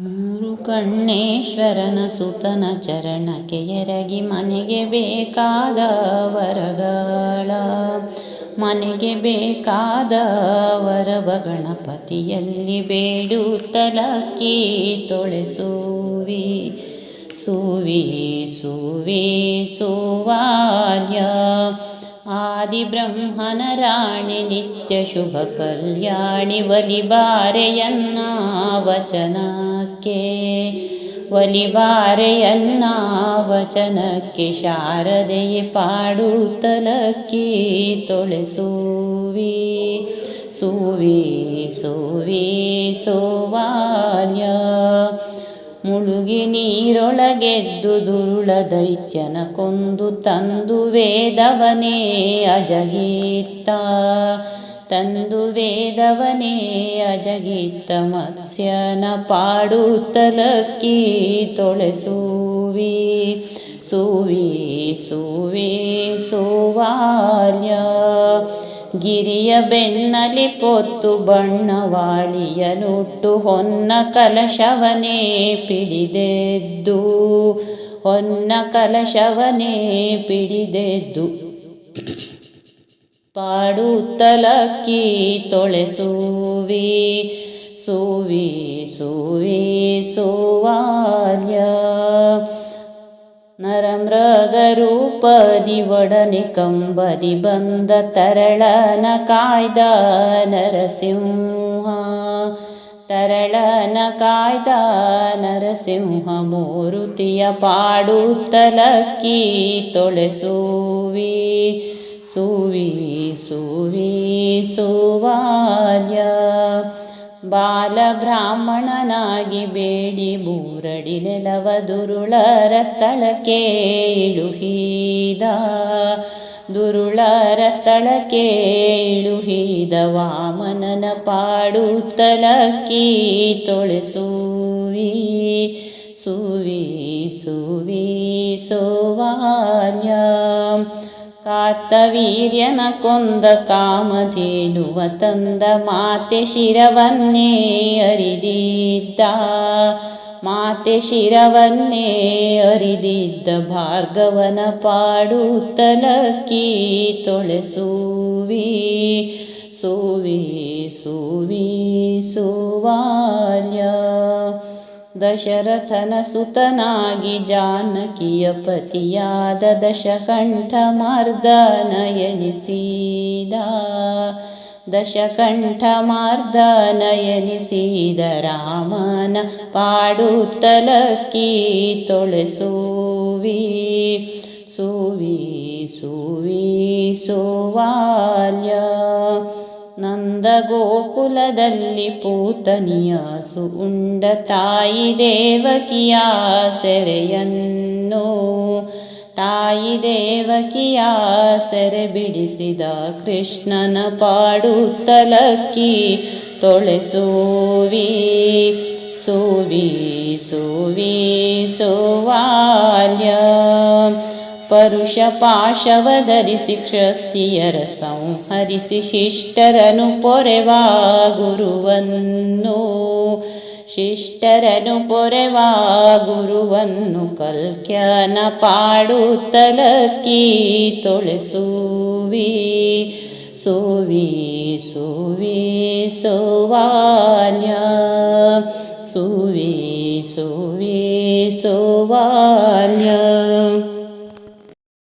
ಮೂರು ಕಣ್ಣೇಶ್ವರನ ಸುತನ ಚರಣಕ್ಕೆ ಎರಗಿ ಮನೆಗೆ ಬೇಕಾದ ವರಗಳ. ಮನೆಗೆ ಬೇಕಾದ ವರವ ಗಣಪತಿಯಲ್ಲಿ ಬೇಡುತ್ತಲಕ್ಕಿ ತೊಳೆಸುವಿ ಸುವಿ. ಸುವಿ ಆದಿ ಬ್ರಹ್ಮನ ರಾಣಿ ನಿತ್ಯ ಶುಭ ಕಲ್ಯಾಣಿ ಒಲಿಬಾರೆಯನ್ನ ವಚನಕ್ಕೆ ಒಲಿಬಾರೆಯನ್ನ ವಚನಕ್ಕೆ ಶಾರದೆಯೇ ಪಾಡುತ್ತಲಕ್ಕಿ ತೊಳೆಸುವಿ ಸುವಿ ಸುವಿ ಸೋವಾಲ್ಯ ಮುಳುಗಿ ನೀರೊಳಗೆದ್ದು ದುರುಳ ದೈತ್ಯನ ಕೊಂದು ತಂದು ವೇದವನೇ ಅಜಗೀತ್ತ ತಂದು ವೇದವನೇ ಅಜಗೀತ್ತ ಮತ್ಸ್ಯನ ಪಾಡುತ್ತಲಕ್ಕಿ ತೊಳೆಸುವಿ ಸುವಿ ಸುವಿ, ಸೋವಾಲ್ಯ. ಗಿರಿಯ ಬೆನ್ನಲಿ ಪೊತ್ತು ಬಣ್ಣವಾಳಿಯ ನುಟ್ಟು ಹೊನ್ನ ಕಲಶವನೇ ಪಿಡಿದೆದ್ದು, ಹೊನ್ನ ಕಲಶವನೇ ಪಿಡಿದೆದ್ದು. ಪಾಡುತ್ತಲಕ್ಕಿ ತೊಳೆಸುವಿ ಸೂವಿ, ಸುವಿ ಸುವಾಲ್ಯ. ನರಮೃಗರೂಪದಿ ಒಡನೆ ಕಂಬದಿ ಬಂದ ತರಳನ ಕಾಯ್ದ ನರಸಿಂಹ ತರಳನ ಕಾಯ್ದ ನರಸಿಂಹ ಮೂರುತಿಯ ಪಾಡುತ್ತಲಕ್ಕಿ ತೊಳೆಸುವಿ ಸುವಿ ಸುವಿ ಸುವಾಲ್ಯ ಬಾಲಬ್ರಾಹ್ಮಣನಾಗಿ ಬೇಡಿ ಮೂರಡಿ ನೆಲವ ದುರುಳರ ಸ್ಥಳಕ್ಕೆ ಇಳುಹಿದ. ದುರುಳರ ಸ್ಥಳಕ್ಕೆ ಇಳುಹಿದ ವಾಮನನ ಪಾಡುತ್ತಲಕ್ಕಿ ತೊಳೆಸುವಿ ಸುವಿ ಸುವಿ ಸೋವಾಲ್ಯ ಕಾರ್ತವೀರ್ಯನ ಕೊಂದ ಕಾಮಧೇನುವ ತಂದ ಮಾತೆ ಶಿರವನ್ನೇ ಅರಿದಿದ್ದ. ಮಾತೆ ಶಿರವನ್ನೇ ಅರಿದಿದ್ದ ಭಾರ್ಗವನ ಪಾಡುತ್ತಲಕ್ಕಿ ತೊಳೆಸುವಿ ಸುವಿ ಸುವಿ, ಸುವಾಲ್ಯ. दशरथन सुतनाकीय पत दशकण्ठ मर्दनयनीदा दशकण्ठमर्द नयनसीद रामन पाडु तलकी सुवी सुवी सोवाल्य। ಗೋಕುಲದಲ್ಲಿ ಪೂತನಿಯಾಸು ಉಂಡ ತಾಯಿ ದೇವಕಿಯ ಸೆರೆಯನ್ನು, ತಾಯಿ ದೇವಕಿಯ ಸೆರೆ ಬಿಡಿಸಿದ ಕೃಷ್ಣನ ಪಾಡುತ್ತಲಕ್ಕಿ ತೊಳೆಸುವಿ ಸೂವಿ, ಸುವಿ ಸುವಾಲ್ಯ ಪರುಷ ಪಾಶವ ಧರಿಸಿ ಕ್ಷತ್ರಿಯರ ಸಂಹರಿಸಿ ಶಿಷ್ಟರನು ಪೊರೆವಾ ಗುರುವನ್ನು. ಶಿಷ್ಟರನು ಪೊರೆವಾ ಗುರುವನ್ನು ಕಲ್ಕ್ಯನ ಪಾಡುತ್ತಲಕ್ಕಿ ತೊಳೆಸುವಿ. ಸುವಿ ಸುವಿ ಸೋವಾಲ್ಯ ಸುವಿ ಸುವಿ